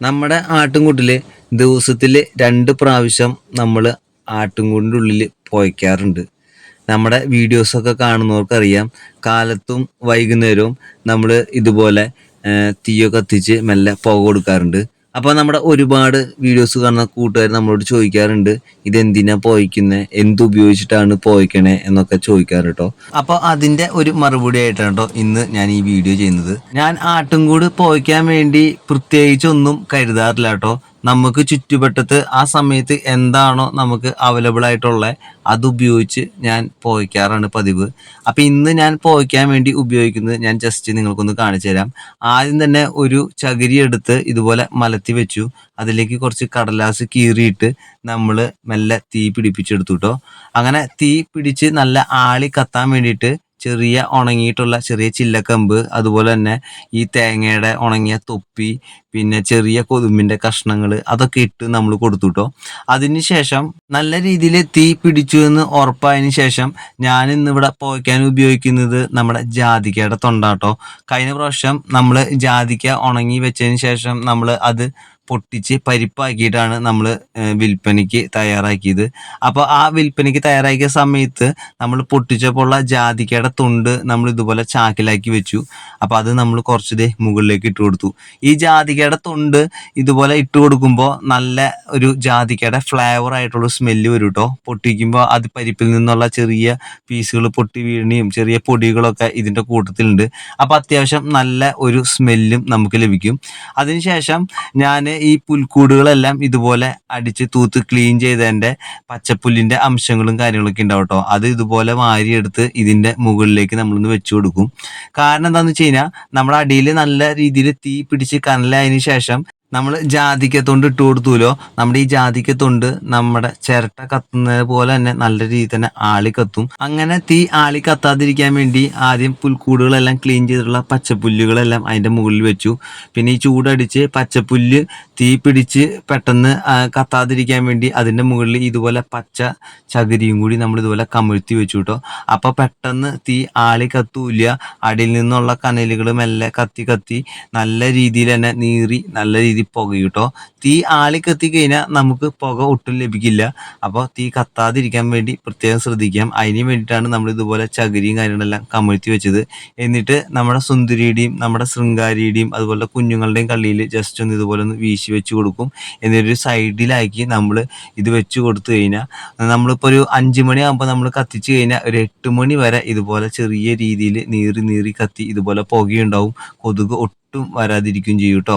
നമ്മുടെ ആട്ടുംകൂട്ടിൽ ദിവസത്തിൽ രണ്ട് പ്രാവശ്യം നമ്മൾ ആട്ടുംകൂടിന്റെ ഉള്ളിൽ പോയിക്കാറുണ്ട്. നമ്മുടെ വീഡിയോസൊക്കെ കാണുന്നവർക്കറിയാം കാലത്തും വൈകുന്നേരവും നമ്മൾ ഇതുപോലെ തീയൊക്കെ കത്തിച്ച് മെല്ലെ പുക കൊടുക്കാറുണ്ട്. അപ്പോൾ നമ്മുടെ ഒരുപാട് വീഡിയോസ് കാണുന്ന കൂട്ടുകാർ നമ്മളോട് ചോദിക്കാറുണ്ട് ഇതെന്തിനാ പോയിക്കുന്നത് എന്തുപയോഗിച്ചിട്ടാണ് പോയിക്കണേ? എന്നൊക്കെ ചോദിക്കാറ് കേട്ടോ അപ്പോൾ അതിന്റെ ഒരു മറുപടി ആയിട്ടാണ് കേട്ടോ ഇന്ന് ഞാൻ ഈ വീഡിയോ ചെയ്യുന്നത്. ഞാൻ ആട്ടുംകൂട് പോയിക്കാൻ വേണ്ടി പ്രത്യേകിച്ചൊന്നും കരുതാറില്ല കേട്ടോ നമുക്ക് ചുറ്റുവട്ടത്ത് ആ സമയത്ത് എന്താണോ നമുക്ക് അവൈലബിൾ ആയിട്ടുള്ളത് അത് ഉപയോഗിച്ച് ഞാൻ പോയിക്കാറാണ് പതിവ്. അപ്പം ഇന്ന് ഞാൻ പോയിക്കാൻ വേണ്ടി ഉപയോഗിക്കുന്നത് ഞാൻ ജസ്റ്റ് നിങ്ങൾക്കൊന്ന് കാണിച്ചു തരാം. ആദ്യം തന്നെ ഒരു ചകിരി എടുത്ത് ഇതുപോലെ മലത്തി വെച്ചു. അതിലേക്ക് കുറച്ച് കടലാസ് കീറിയിട്ട് നമ്മൾ മെല്ലെ തീ പിടിപ്പിച്ചെടുത്തു കേട്ടോ അങ്ങനെ തീ പിടിച്ച് നല്ല ആളി കത്താൻ വേണ്ടിയിട്ട് ചെറിയ ഉണങ്ങിയിട്ടുള്ള ചെറിയ ചില്ലക്കമ്പ് അതുപോലെ തന്നെ ഈ തേങ്ങയുടെ ഉണങ്ങിയ തൊപ്പി പിന്നെ ചെറിയ കൊതുമ്പിന്റെ കഷ്ണങ്ങൾ അതൊക്കെ ഇട്ട് നമ്മൾ കൊടുത്തു കേട്ടോ അതിനുശേഷം നല്ല രീതിയിൽ തീ പിടിച്ചു എന്ന് ഉറപ്പായതിനു ശേഷം ഞാൻ ഇന്ന് ഇവിടെ പോയിക്കാൻ ഉപയോഗിക്കുന്നത് നമ്മുടെ ജാതിക്കയുടെ തൊണ്ടാട്ടോ. കഴിഞ്ഞ പ്രാവശ്യം നമ്മൾ ജാതിക്ക ഉണങ്ങി വെച്ചതിന് ശേഷം നമ്മൾ അത് പൊട്ടിച്ച് പരിപ്പാക്കിയിട്ടാണ് നമ്മൾ വിൽപ്പനയ്ക്ക് തയ്യാറാക്കിയത്. അപ്പോൾ ആ വിൽപ്പനയ്ക്ക് തയ്യാറാക്കിയ സമയത്ത് നമ്മൾ പൊട്ടിച്ചപ്പോൾ ഉള്ള ജാതിക്കയുടെ തൊണ്ട് നമ്മൾ ഇതുപോലെ ചാക്കിലാക്കി വെച്ചു. അപ്പോൾ അത് നമ്മൾ കുറച്ച് മുകളിലേക്ക് ഇട്ട് കൊടുത്തു. ഈ ജാതിക്കയുടെ തൊണ്ട് ഇതുപോലെ ഇട്ട് കൊടുക്കുമ്പോൾ നല്ല ഒരു ജാതിക്കയുടെ ഫ്ലേവർ ആയിട്ടുള്ള സ്മെല്ല് വരും കേട്ടോ പൊട്ടിക്കുമ്പോൾ അത് പരിപ്പിൽ നിന്നുള്ള ചെറിയ പീസുകൾ പൊട്ടി വീണിയും ചെറിയ പൊടികളൊക്കെ ഇതിന്റെ കൂട്ടത്തിലുണ്ട്. അപ്പോൾ അത്യാവശ്യം നല്ല ഒരു സ്മെല്ലും നമുക്ക് ലഭിക്കും. അതിനുശേഷം ഞാൻ ഈ പുൽക്കൂടുകളെല്ലാം ഇതുപോലെ അടിച്ച് തൂത്ത് ക്ലീൻ ചെയ്തതിന്റെ പച്ചപ്പുല്ലിന്റെ അംശങ്ങളും കാര്യങ്ങളൊക്കെ ഉണ്ടാവും കേട്ടോ അത് ഇതുപോലെ വാരിയെടുത്ത് ഇതിന്റെ മുകളിലേക്ക് നമ്മളൊന്ന് വെച്ചു കൊടുക്കും. കാരണം എന്താണെന്ന് വെച്ച് കഴിഞ്ഞാൽ നമ്മുടെ അടിയിൽ നല്ല രീതിയിൽ തീ പിടിച്ച് കനലായതിനു ശേഷം നമ്മൾ ജാതിക്കത്തൊണ്ട് ഇട്ട് കൊടുത്തുല്ലോ നമ്മുടെ ഈ ജാതിക്കത്തൊണ്ട് നമ്മുടെ ചിരട്ട കത്തുന്നത് പോലെ തന്നെ നല്ല രീതിയിൽ തന്നെ ആളി കത്തും. അങ്ങനെ തീ ആളി കത്താതിരിക്കാൻ വേണ്ടി ആദ്യം പുൽക്കൂടുകളെല്ലാം ക്ലീൻ ചെയ്തിട്ടുള്ള പച്ചപ്പുല്ലുകളെല്ലാം അതിന്റെ മുകളിൽ വെച്ചു. പിന്നെ ഈ ചൂടടിച്ച് പച്ചപ്പുല്ല് തീ പിടിച്ച് പെട്ടെന്ന് കത്താതിരിക്കാൻ വേണ്ടി അതിന്റെ മുകളിൽ ഇതുപോലെ പച്ച ചകിരിയും കൂടി നമ്മൾ ഇതുപോലെ കമിഴ്ത്തി വെച്ചു കേട്ടോ അപ്പോൾ പെട്ടെന്ന് തീ ആളി കത്തൂല്ല. അടിയിൽ നിന്നുള്ള കനലുകൾ എല്ലാം കത്തി കത്തി നല്ല രീതിയിൽ തന്നെ നീറി നല്ല രീതിയിൽ പുകയും കിട്ടോ തീ ആളി കത്തി കഴിഞ്ഞാൽ നമുക്ക് പുക ഒട്ടും ലഭിക്കില്ല. അപ്പോൾ തീ കത്താതിരിക്കാൻ വേണ്ടി പ്രത്യേകം ശ്രദ്ധിക്കാം. അതിന് വേണ്ടിയിട്ടാണ് നമ്മൾ ഇതുപോലെ ചകിരിയും കാര്യങ്ങളെല്ലാം കമഴ്ത്തി വെച്ചത്. എന്നിട്ട് നമ്മുടെ സുന്ദരിയുടെയും നമ്മുടെ ശൃംഗാരിയുടെയും അതുപോലെ കുഞ്ഞുങ്ങളുടെയും കള്ളിയിൽ ജസ്റ്റ് ഒന്ന് ഇതുപോലെ ഒന്ന് വീശി വെച്ച് കൊടുക്കും. എന്നിട്ടൊരു സൈഡിലാക്കി നമ്മൾ ഇത് വെച്ച് കൊടുത്തു കഴിഞ്ഞാൽ നമ്മളിപ്പോൾ ഒരു അഞ്ച് മണിയാകുമ്പോൾ നമ്മൾ കത്തിച്ച് കഴിഞ്ഞാൽ ഒരു എട്ട് മണി വരെ ഇതുപോലെ ചെറിയ രീതിയിൽ നീറി നീറി കത്തി ഇതുപോലെ പുകയുണ്ടാവും. കൊതുക് ഒട്ടും വരാതിരിക്കുകയും ചെയ്യും കേട്ടോ